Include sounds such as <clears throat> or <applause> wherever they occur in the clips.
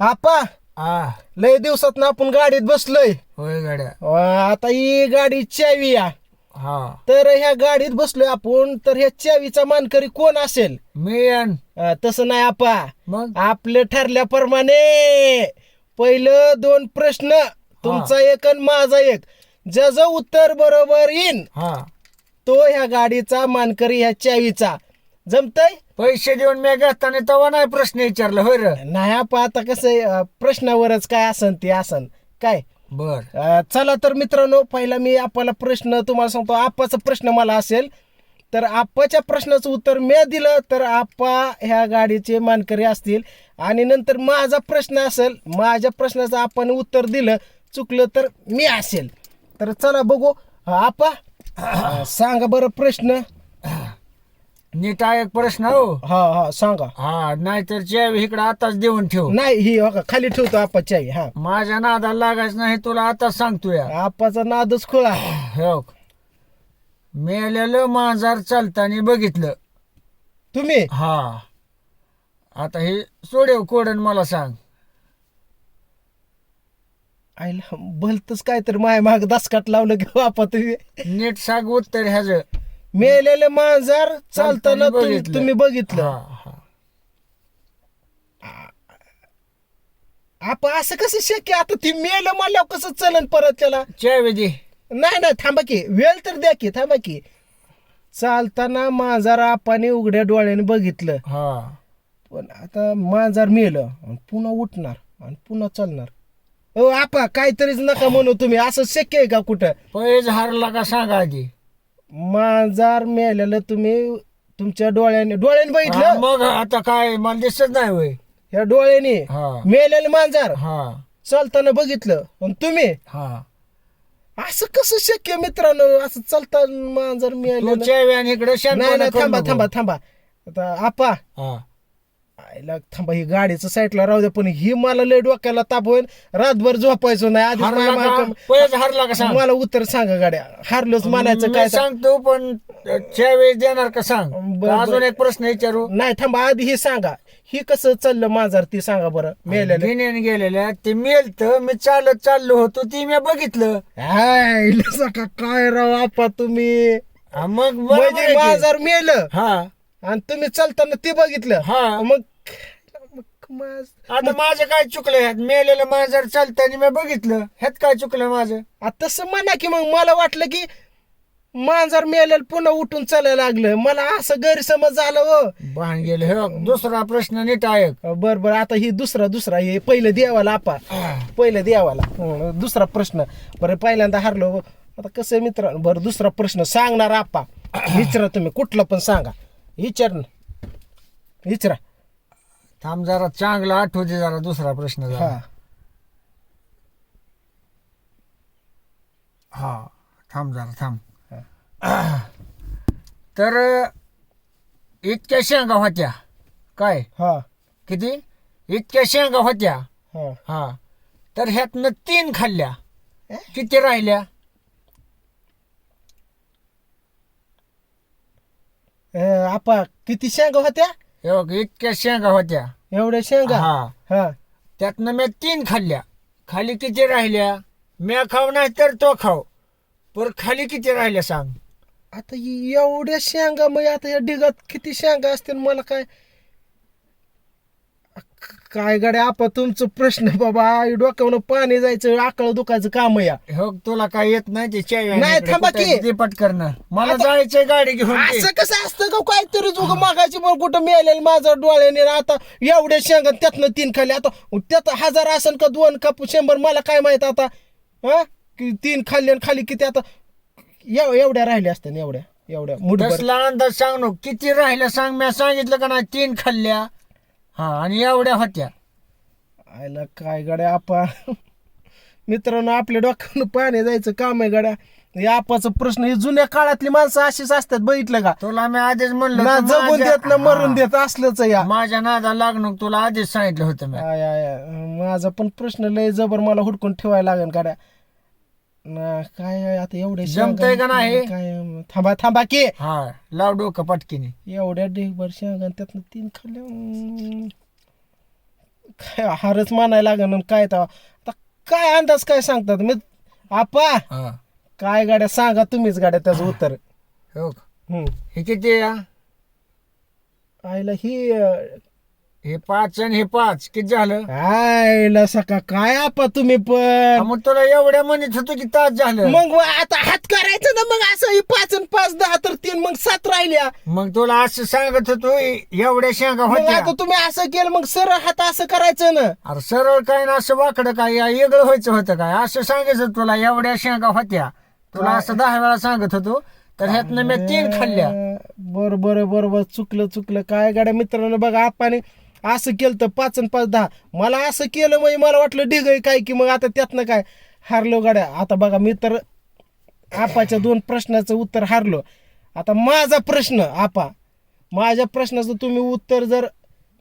आपा आ. लय दिवसात ना आपण गाडीत बसलोय. होय गाड्या. अं, आता ही गाडी चावी या. हा. तर ह्या गाडीत बसलोय आपण तर ह्या चावीचा मानकरी कोण असेल? मी अन. अं, तसं नाही आपा. मग? आपलं ठरल्याप्रमाणे पहिलं दोन प्रश्न तुमचा एक आणि माझा एक. ज्याचं उत्तर बरोबर येईन हा. तो ह्या गाडीचा मानकरी ह्या चावीचा. जमतय? पैसे देऊन मी घेताना तेव्हा नाही प्रश्न विचारला होय र? नाही आपा आता कसं आहे, अं, प्रश्नावरच काय असन ते असन. काय? बर. अं, चला तर मित्रांनो पहिला मी आपल्याला प्रश्न तुम्हाला सांगतो. आप्पाचा प्रश्न मला असेल तर आप्पाच्या प्रश्नाचं उत्तर मी दिलं तर आप्पा ह्या गाडीचे मानकरी असतील. आणि नंतर माझा प्रश्न असेल माझ्या प्रश्नाचं आपण उत्तर दिलं चुकलं तर मी असेल. तर चला बघू. अं, सांगा बरं प्रश्न. नीट आहे एक प्रश्न हो. हा हा सांगा. हा नाहीतर चावी इकडे आताच देऊन ठेव. नाही ही हो का, खाली ठेवतो आप्पाची आई हा. माझ्या नादाला लागायचं नाही तुला आताच सांगतो या. आप्पाचा नादच खुळा. हो. मेलेलं मांजार चालताना बघितलं. तुम्ही? हा. आता हे सोडेव कोडन मला सांग. आईला भलतच काय तर माय माग दसकाट लावलं की बापा तुम्ही. नीट सांग उत्तर ह्याच. मेलेले मांजर चालताना तुम्ही बघितलं. तुम्ही बघितलं. हा हा. आपण असं कसं शक्य? आता ती मेलं म्हणल्यावर कसं चलन परत त्याला? चावी दे नाही नाही थांबा की. वेळ तर द्या की थांबा की. चालताना मांजर आपण उघड्या डोळ्याने बघितलं. हा. पण आता मांजर मेलं आणि पुन्हा उठणार आणि पुन्हा चालणार. ओ आपा काहीतरीच नका म्हणू तुम्ही. असं शक्य आहे का कुठं? पैज हारला का सांगा आधी? मांजर मेलेलं तुम्ही तुमच्या डोळ्याने डोळ्याने हा, बघितलं मग आता काय? मला दिसत नाही होय. या डोळ्याने हा. मेलेलं मांजर. हा. चालताना बघितलं. आणि तुम्ही? हा. असं कसं शक्य मित्रांनो? असं चालताना मांजर मेलेलं इकडे नाही शांतपणा नाही करू थांबा नको. थांबा थांबा. आता आपा. हा. आईला थांबा ही गाडीचं साईडला राहू द्या पण ही मला लय डोक्याला ताप होईल. रातभर झोपायचं नाही आधीच हारला माझ्या का? मागं- पैज हारला का सांग? मला उत्तर सांगा गाड्या. हारलोच म्हणायचं मी काय. सांगतो पण चावी देणार का सांग? बर, का बर. अजून एक प्रश्न विचारू. नाही थांबा आधी हे सांगा. ही कसं चाललं मांजर ती सांगा बरं. मेलेलं. गिन्यान गेलेल्या ते मेलत मी चालत चाललो होतो ती मी बघितलं. हाय, लसा का काय राव आपा तुम्ही? हा, मग बरोबर म्हणजे आहे की. बाजार मेलं. हा. आणि तुम्ही चालताना ते बघितलं. हा. मग माझ- आता माझं काय चुकलं ह्यात मेलेलं माझं चालताना मी बघितलं ह्यात काय चुकलं माझं? आ, तसं म्हणा की मग मला वाटलं की मांजर मेलेलं पुन्हा उठून चालायला लागलं मला असं गैरसमज झालं हो. भान गेलं हे बघ, दुसरा प्रश्न नीट ऐक. बर बर आता ही दुसरा दुसरा हे पहिलं देवाला आपा पहिलं देवाला. हं, दुसरा प्रश्न. बरं पहिल्यांदा हारलो आता कसं आहे मित्र बरं दुसरा प्रश्न सांगणार आपा <coughs> विचारा तुम्ही कुठला पण सांगा. विचार ना. विचारा. थांब जरा चांगला आठवू दे जरा दुसरा प्रश्न जरा. हा. हा थांब जरा थांब. <clears throat> तर इतक्या शेंगा होत्या. काय? हा. किती? इतक्या शेंगा होत्या. हा. हा. तर ह्यातनं तीन खाल्ल्या. किती राहिल्या? आपा किती शेंगा होत्या? हे बघ इतक्या शेंगा होत्या. एवढ्या शेंगा? हा. हा. त्यातनं मी तीन खाल्ल्या. खाली किती राहिल्या? म्या खाऊ नाही तर तो खाऊ. पर खाली किती राहिल्या सांग. आता एवढ्या शेंगा मग आता या डिगात किती शेंगा असतील? मला काय काय गाड्या आपा तुमचं प्रश्न बाबा डोक्यावर पाणी जायचं आकळ दुखायचं काम या. हो तुला काय येत नाही ते चाय आणि नाही, थांबा कुठं की. ते पटकरणं मला आता- जायचंय गाडी घेऊन ते. असं कसं असतं का काहीतरी जुग मागायची मग कुठं मिळालेलं माझं डोळ्याने आणि आता एवढ्या शेंगा त्यातनं तीन खाली आता त्यात हजार असेल का दोन का शंभर मला काय माहीत आता? हा? की तीन खाल्ले आणि खाली किती आता? एव- एवढ्या राहिल्या असत्या ना, एवढ्या एवढ्या. मुठभर. तसला अंदाज सांग नको. किती राहिल्या सांग मी सांगितलं का नाही तीन खाल्ल्या? हा आणि एवढ्या होत्या. आयला काय गड्या आपा. मित्रांनो आपल्या डोक्यानं पाणी जायचं काम आहे गड्या. आपाचा प्रश्न हे जुन्या काळातली माणसं अशीच असतात बघितलं का? तुला मी आधीच म्हणलं ना होतं जगून माझ्या- देत ना मरून. देत असलंच या. माझ्या नादा लागणं तुला आधीच सांगितलं होतं मी. I I I. माझा पण प्रश्न लय जबर मला हुडकून ठेवायला लागेल गाड्या. ना काय आता एवढे जमतंय का नाही? काय थांबा थांबा की हा लाव डोकं पटकीने एवढ्या ढेगभर शेंगा आणि त्यातनं तीन खाल्ल्या हम्म. काय हारच मानायला लागण आणि काय तेव्हा आता काय अंदाज काय सांगतात मी आपा हा काय गाड्या सांगा तुम्हीच गाड्या त्याचं उत्तर हो का? हम्म. हे किती आहे? आईला ही अं, हे पाच आणि हे पाच किती झालं? आईला सका काय आपा तुम्ही पण? मग तुला एवढ्या म्हणत होतो की तास झालं? मग आता हात करायचं ना मग असं ही पाच आणि पाच दहा तर तीन मग सात राहिल्या. मग तुला असं सांगत होतो एवढ्या शेंगा मग होत्या. आता तुम्ही असं केलं मग सरळ हात असं करायचं ना. अरे सरळ काय ना असं वाकडं काय या वेगळं व्हायचं होतं काय? असं सांगायचं तुला एवढ्या शेंगा होत्या. तुला असं दहा वेळा सांगत होतो तर ह्यातनं मी तीन खाल्ल्या. बर बर बरोबर चुकलं चुकलं. काय गाड्या मित्रांनो बघा आपण असं केलं तर पाच आणि पाच दहा. मला असं केलं म्हणजे मला वाटलं ढिग काय की मग आता त्यातनं काय? हारलो गाड्या. आता बघा मी तर आपाच्या दोन प्रश्नाचं उत्तर हारलो. आता माझा प्रश्न आपा माझ्या प्रश्नाचं तुम्ही उत्तर जर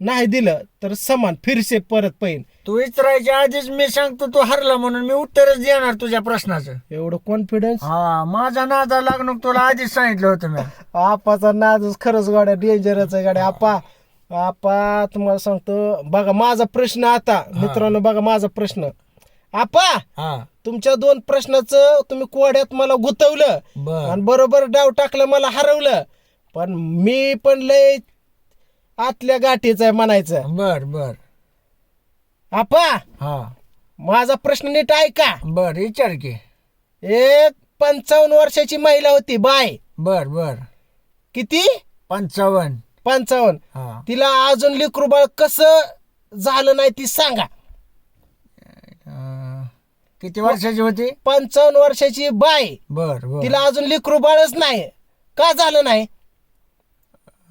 नाही दिलं तर समान फिरसे परत पाहिजे तू विचारायच्या आधीच मी सांगतो तू हरला म्हणून मी उत्तरच देणार तुझ्या प्रश्नाचं. एवढं कॉन्फिडन्स हा माझा नादा लागणं तुला आधीच सांगितलं होतं मी. <laughs> आपाचा नादच खरंच गाड्या डेंजरच आहे गाड्या. आपा आपा तुम्हाला सांगतो बघा माझा प्रश्न आता मित्रांनो बघा माझा प्रश्न. आपा हा. तुमच्या दोन प्रश्नाचं तुम्ही कोड्यात मला गुतवलं बर. आणि बरोबर डाव टाकलं मला हरवलं. पण मी पण लय आतल्या गाठीच आहे म्हणायचं. बर बर. आपा हा. माझा प्रश्न नीट ऐका. बर विचार की. एक पंचावन्न वर्षाची महिला होती बाय. बर बर. किती? पंचावन्न. पंचावन्न. हा. तिला अजून लेकरू बाळ कसं झालं नाही ती सांगा. अं, किती वर्षाची होती? पंचावन्न वर्षाची बाय. बर बर. तिला अजून लेकरू बाळच नाही. का झालं नाही?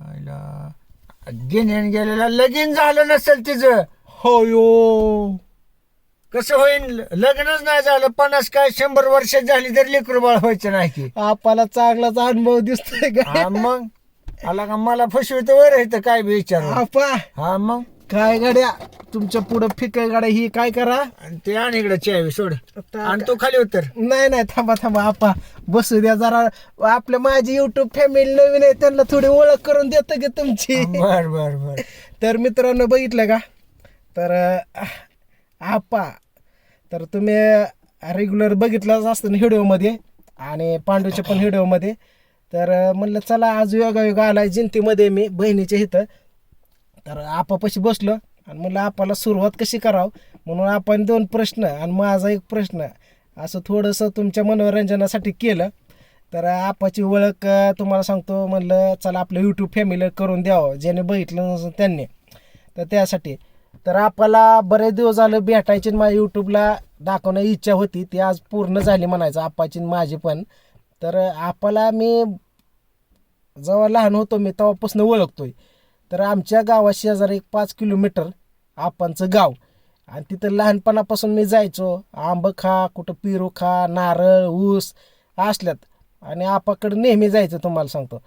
आईला, गिन्यान गेलेला लगीन झालं नसेल तिचं. हो यो कसं होईल लग्नच नाही झालं. पन्नास काय शंभर वर्ष झाली तर लेकरू बाळ व्हायचं नाही की. आपल्याला चांगलाच अनुभव दिसतोय का? हा मग? आला का मला फसवित वर येतं काय बी विचार आपा. हा मग? काय गाड्या तुमच्या पुढं फिकाय गाड्या ही काय करा? आणि ते आणि इकडे चावी सोड. आणि तू खाली उतर. नाही नाही थांबा थांबा आपा. बसू द्या जरा. आपल्या माझी युट्यूब फॅमिली नवीन आहे त्यांना थोडी ओळख करून देतो की तुमची. बर बर बर. तर मित्रांनो बघितलं का? तर अह, आपा. तर तुम्ही रेग्युलर बघितलंच असतं ना व्हिडिओमध्ये आणि पांडूच्या पण व्हिडिओमध्ये तर म्हणलं चला आज योगायोग आहे जिंतीमध्ये मी बहिणीच्या इथं. तर आपापाशी बसलो आणि म्हणलं आपाला सुरुवात कशी करावं? म्हणून आपण दोन प्रश्न आणि माझा एक प्रश्न असं थोडंसं तुमच्या मनोरंजनासाठी केलं. तर आपाची ओळख तुम्हाला सांगतो म्हणलं चला आपलं यूट्यूब फॅमिली करून द्यावं ज्याने बघितलं नसेल त्यांनी. तर त्यासाठी तर आपल्याला बरेच दिवस झालं भेटायची आणि माझ्या यूट्यूबला दाखवण्याची इच्छा होती ती आज पूर्ण झाली म्हणायचं आपाची आणि माझी पण. तर आपाला मी जेव्हा लहान होतो मी तेव्हापासून ओळखतोय. तर आमच्या गावा शेजारी एक पाच किलोमीटर आपांचं गाव. आणि तिथं लहानपणापासून मी जायचो. आंब खा कुठं पिरू खा नारळ ऊस असल्यात. आणि आपाकडं नेहमी जायचं तुम्हाला सांगतो.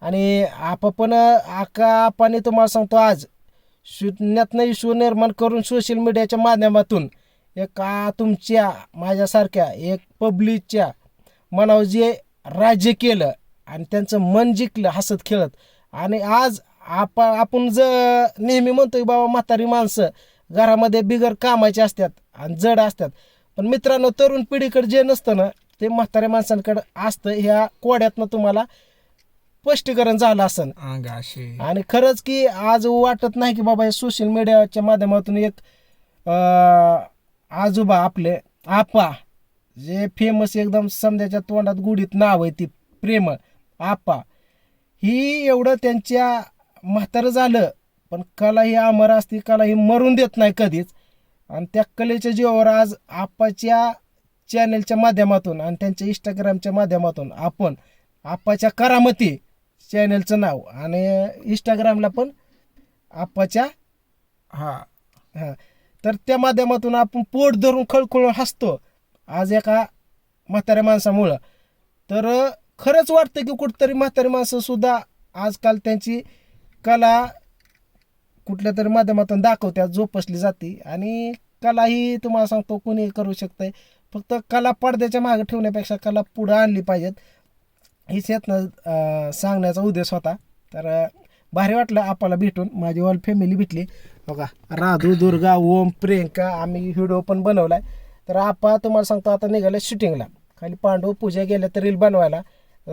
आणि आपा पण आका आपाने तुम्हाला सांगतो आज शून्यातनं इश्यू निर्माण करून सोशल मीडियाच्या माध्यमातून एक तुमच्या माझ्यासारख्या एक पब्लिकच्या मनावर जे राज्य केलं आणि त्यांचं मन जिंकलं हसत खेळत. आणि आज आपा आपण ज नेहमी म्हणतोय बाबा म्हातारी माणसं घरामध्ये बिगर कामाचे असतात आणि जड असतात. पण मित्रांनो तरुण पिढीकडे जे नसतं ना ते म्हाताऱ्या माणसांकडे असतं. ह्या कोड्यातनं तुम्हाला स्पष्टीकरण झालं असन. आणि खरंच की आज वाटत नाही की बाबा हे सोशल मीडियाच्या माध्यमातून एक आजोबा आपले आपा जे फेमस एकदम समजाच्या तोंडात गुढीत नाव आहे ती प्रेमळ आपा. ही एवढं त्यांच्या म्हातारं झालं पण कला ही अमर असते कला ही मरून देत नाही कधीच. आणि त्या कलेच्या जीवावर आज आपाच्या चॅनलच्या माध्यमातून आणि त्यांच्या इंस्टाग्रामच्या माध्यमातून आपण आपाच्या करामती चॅनलचं नाव आणि इंस्टाग्रामला पण आपाच्या हा. हां. तर त्या माध्यमातून आपण पोट धरून खळखळून हसतो. आज एका म्हाताऱ्या माणसामुळं. तर खरंच वाटतं की कुठंतरी म्हातारी माणसंसुद्धा आजकाल त्यांची कला कुठल्या तरी माध्यमातून दाखवतात जोपासली जाते. आणि कला ही तुम्हाला सांगतो कोणी करू शकतंय. फक्त कला पडद्याच्या मागे ठेवण्यापेक्षा कला पुढं आणली पाहिजेत. हीच यातनं सांगण्याचा उद्देश होता. तर भारी वाटलं आपल्याला भेटून. माझी ऑल फॅमिली भेटली. बघा राधू दुर्गा ओम प्रियंका आम्ही व्हिडिओ पण बनवला आहे तर आपा तुम्हाला सांगतो आता निघाले शूटिंगला खाली पांडू पूजा गेल्या तर रील बनवायला.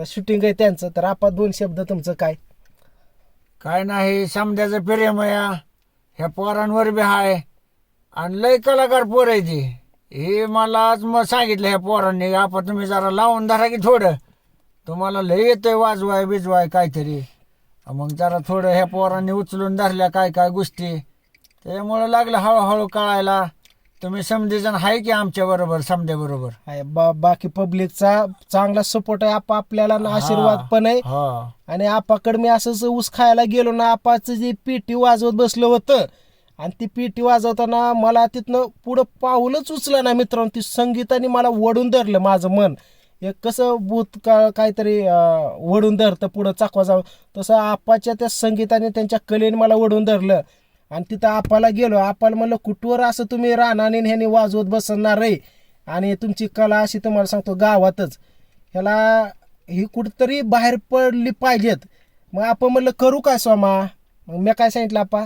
शूटिंग आहे त्यांचं तर आपा दोन शब्द तुमचं काय? काय नाही समजायचं प्रेमया ह्या पोरांवर बी हाय. आणि लय कलाकार पोर आहे ती. हे मला मग सांगितलं ह्या पोरांनी आपण तुम्ही जरा लावून धरा की थोडं. तुम्हाला लय येतंय वाजवाय बिजवाय काहीतरी. मग जरा थोडं ह्या पोरांनी उचलून धरल्या काय काय गोष्टी. त्याच्यामुळं लागलं हळूहळू कळायला. तुम्ही समजेजण आहे की आमच्या बरोबर समध्या बरोबर? आहे बा बाकी पब्लिकचा चांगला सपोर्ट आहे आपा आपल्याला ना आशीर्वाद पण आहे. हा. आणि आपाकडे मी असंच ऊस खायला गेलो ना आपाचं जे पेटी वाजवत बसलं होतं आणि ती पेटी वाजवताना मला तिथनं पुढं पाऊलच उचलं ना मित्रांनो ती संगीताने मला वडून धरलं माझं मन. एक कसं भूत का काहीतरी अं, वडून धरतं पुढं चाकवा जावं तसं आपाच्या त्या संगीताने त्यांच्या कलेने मला वडून धरलं. आणि तिथं आपाला गेलो. आपाला म्हणलं कुठवर असं तुम्ही रानाने ह्याने वाजवत बसणार आहे आणि तुमची कला अशी तुम्हाला सांगतो गावातच. ह्याला ही कुठंतरी बाहेर पडली पाहिजेत. मग आपण म्हणलं करू काय सोमा? मग मी काय सांगितलं आपा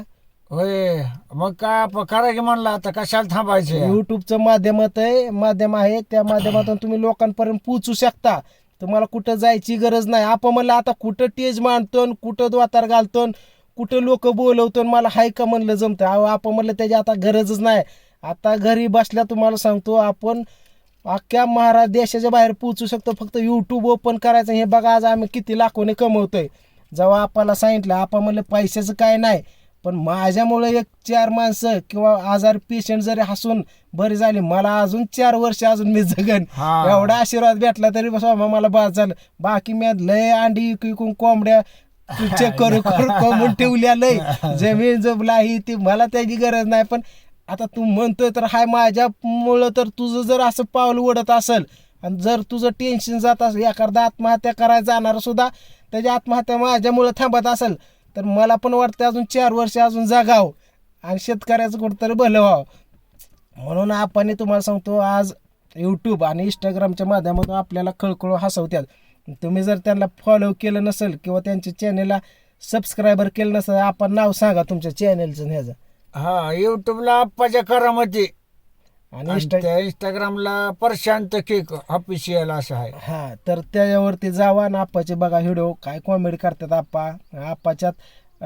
होय. मग काय आपण करा की म्हणलं आता कशाला थांबायचे? युट्यूबचं माध्यमात आहे माध्यम आहे. त्या माध्यमातून तुम्ही लोकांपर्यंत पोचू शकता. तुम्हाला कुठं जायची गरज नाही. आपण म्हणलं आता कुठं टेज मांडतो न कुठं द्वातार घालतो न कुठं लोक बोलवतो न मला हाय का म्हणलं जमतं अहो आपण म्हणलं त्याची आता गरजच नाही. आता घरी बसल्या तुम्हाला सांगतो आपण अख्ख्या महाराज देशाच्या बाहेर पोचू शकतो. फक्त यूट्यूब ओपन करायचं हे बघा आज आम्ही किती लाखोने कमवतोय. जेव्हा आपल्याला सांगितलं आपण म्हणलं पैशाचं काय नाही पण माझ्यामुळे एक चार माणसं किंवा आजार पेशंट जरी हसून बरी झाली मला अजून चार वर्ष अजून मी जगन. एवढा आशीर्वाद भेटला तरी बस बाबा मला बाद झालं. बाकी मी लय अंडी इकून कोंबड्या चेक <laughs> करू करू कोंबून ठेवल्या लय <laughs> जमीन जमला ही ती मला त्याची गरज नाही. पण आता तू म्हणतोय तर हाय माझ्यामुळं तर तुझं जर असं पाऊल ओढत असेल आणि जर तुझं टेन्शन जात असेल एखादा आत्महत्या करायला जाणार सुद्धा त्याची आत्महत्या माझ्यामुळं थांबत असेल तर मला पण वाटतं अजून चार वर्ष अजून जागाव आणि शेतकऱ्याचं कुठंतरी भलं व्हावं. म्हणून आपण तुम्हाला सांगतो आज यूट्यूब आणि इंस्टाग्रामच्या माध्यमातून आपल्याला खळखळ हसवतात तुम्ही जर त्यांना फॉलो केलं नसेल किंवा त्यांच्या चॅनेलला सबस्क्रायबर केलं नसेल आपण नाव सांगा तुमच्या चॅनेलचं ह्याचं. हा युट्यूबला आप्पाच्या करामती. आणि आणि इंस्टाग्रामला प्रशांत केक ऑफिशियल असं आहे. हा तर त्याच्यावरती जावा आणि आप्पाचे बघा व्हिडिओ काय कॉमेडी करतात आप्पा? आप्पाच्यात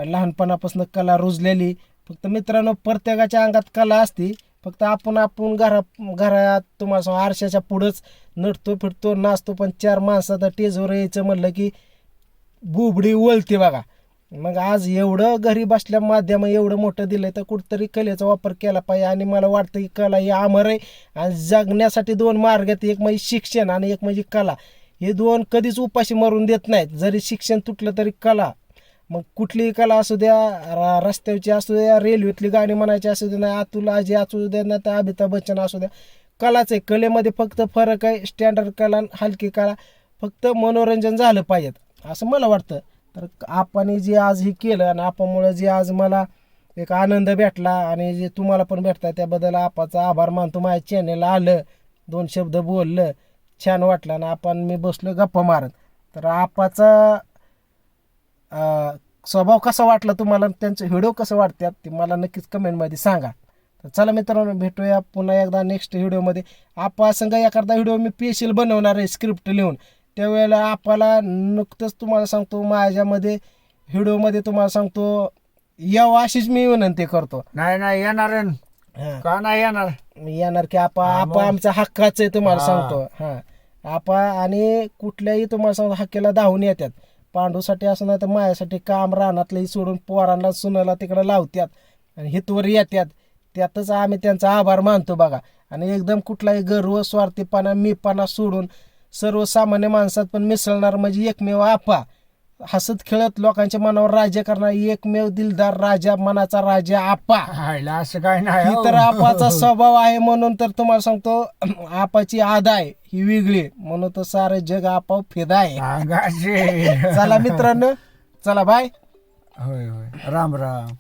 लहानपणापासून कला रुजलेली. फक्त मित्रांनो प्रत्येकाच्या अंगात कला असती. फक्त आपण आपण घरा घरात तुम्हाला सांग आरशाच्या पुढंच नटतो फिरतो नाचतो पण चार माणसात टेजवर यायचं म्हणलं की बुबडी वळते बघा. मग आज एवढं घरी बसल्या माध्यम एवढं मोठं दिलंय तर कुठतरी कलेचा वापर केला पाहिजे. आणि मला वाटतं की कला ही अमर आहे. आणि जगण्यासाठी दोन मार्ग आहेत. एक म्हणजे शिक्षण आणि एक म्हणजे कला. हे दोन कधीच उपाशी मरून देत नाहीत. जरी शिक्षण तुटलं तरी कला मग कुठलीही कला असू द्या रा- रस्त्याची असू द्या रेल्वेतली गाणी म्हणायची असू द्या नाही अतुल आजी असू द्या नाही तर अमिताभ बच्चन असू द्या कलाच आहे. कलेमध्ये फक्त फरक आहे स्टँडर्ड कला आणि हलकी कला फक्त मनोरंजन झालं पाहिजेत असं मला वाटतं. तर आपण जे आज हे केलं आणि आपणमुळं जे आज मला एक आनंद भेटला आणि जे तुम्हाला पण भेटता त्याबद्दल आपाचा आभार मानतो. माझ्या चॅनेलला आलं दोन शब्द बोललं छान वाटलं आणि आपण मी बसलो गप्पा मारत. तर आपाचा स्वभाव कसा वाटला तुम्हाला त्यांचे व्हिडिओ कसं वाटतात ते मला नक्कीच कमेंटमध्ये सांगा. तर चला मित्रांनो भेटूया पुन्हा एकदा नेक्स्ट व्हिडिओमध्ये. आपा संग एखादा व्हिडिओ मी स्पेशल बनवणार आहे स्क्रिप्ट लिहून. त्यावेळेला आपल्याला नुकतंच तुम्हाला सांगतो माझ्यामध्ये व्हिडिओमध्ये तुम्हाला सांगतो यावं अशीच मी विनंती करतो. नाही नाही येणार आहे. का नाही येणार? मी येणार की आपा आपा. आमचा हक्काच आहे तुम्हाला. सांगतो. हा. आपा आणि कुठल्याही तुम्हाला सांगतो हक्केला धावून येतात. पांडूसाठी असं नाही तर माझ्यासाठी काम रानातलंही सोडून पोरांना सुनाला तिकडं लावतात आणि हितवर येतात त्यातच आम्ही त्यांचा आभार मानतो बघा. आणि एकदम कुठलाही गर्व स्वार्थीपणा मीपणा सोडून सर्वसामान्य माणसात पण मिसळणार म्हणजे एकमेव आपा. हसत खेळत लोकांच्या मनावर राज्य करणार एकमेव दिलदार राजा मनाचा राजा आपा हायला असं काय नाही ही हो. तर आपाचा <laughs> स्वभाव आहे म्हणून तर तुम्हाला सांगतो आपाची आदा आहे ही वेगळी आहे. म्हणून तर सारं जग आपा फिदा आहे. <laughs> चला मित्रांनो चला बाय. होय होय. राम राम.